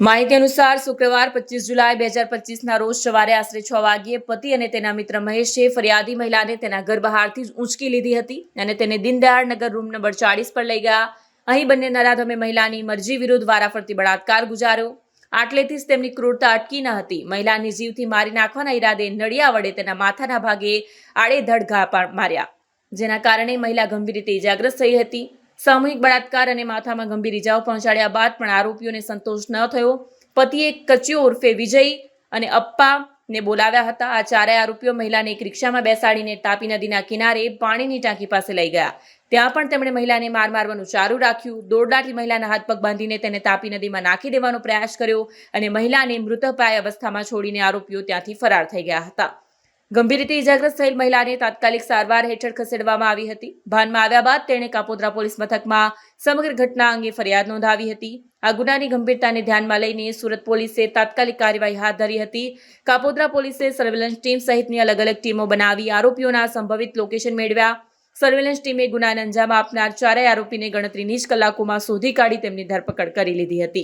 માહિતી અનુસાર શુક્રવાર પચીસ જુલાઈ બે હજાર પચીસના રોજ સવારે આશરે છ વાગ્યે પતિ અને તેના મિત્ર મહેશે ફરિયાદી મહિલાને તેના ઘર બહારથી જ ઊંચકી લીધી હતી અને તેને દીનદયાળ નગર રૂમ નંબર ચાળીસ પર લઈ ગયા. અહીં બંને નરાધમે મહિલાની મરજી વિરુદ્ધ વારાફરતી બળાત્કાર ગુજાર્યો. આટલેથી જ તેમની ક્રૂરતા અટકી ન હતી. મહિલાની જીવથી મારી નાખવાના ઈરાદે નડિયા વડે તેના માથાના ભાગે આડેધડ ઘા પા- માર્યા, જેના કારણે મહિલા ગંભીર રીતે ઇજાગ્રસ્ત થઈ હતી. સામૂહિક બળાત્કાર અને માથામાં ગંભીર ઇજાઓ પહોંચાડ્યા બાદ પણ આરોપીઓને સંતોષ ન થયો. પતિએ કચ્યો ઉર્ફે વિજય અને અપ્પા ને બોલાવ્યા હતા. આ ચારેય આરોપીઓ મહિલાને એક રિક્ષામાં બેસાડીને તાપી નદીના કિનારે પાણીની ટાંકી પાસે લઈ ગયા. ત્યાં પણ તેમણે મહિલાને માર મારવાનું ચાલુ રાખ્યું. દોરડાથી મહિલાના હાથ પગ બાંધીને તેને તાપી નદીમાં નાખી દેવાનો પ્રયાસ કર્યો અને મહિલાને મૃતપ્રાય અવસ્થામાં છોડીને આરોપીઓ ત્યાંથી ફરાર થઈ ગયા હતા. ગંભીર રીતે ઇજાગ્રસ્ત થયેલ મહિલાને તાત્કાલિક સારવાર હેઠળ ખસેડવામાં આવી હતી. ભાનમાં આવ્યા બાદ તેણે કાપોદ્રા પોલીસ મથકમાં સમગ્ર ઘટના અંગે ફરિયાદ નોંધાવી હતી. આ ગુનાની ગંભીરતાને ધ્યાનમાં લઈને સુરત પોલીસે તાત્કાલિક કાર્યવાહી હાથ ધરી હતી. કાપોદ્રા પોલીસે સર્વેલન્સ ટીમ સહિતની અલગ અલગ ટીમો બનાવી આરોપીઓના સંભવિત લોકેશન મેળવ્યા. સર્વેલન્સ ટીમે ગુનાને અંજામ આપનાર ચારેય આરોપીને ગણતરીની જ કલાકોમાં શોધી કાઢી તેમની ધરપકડ કરી લીધી હતી.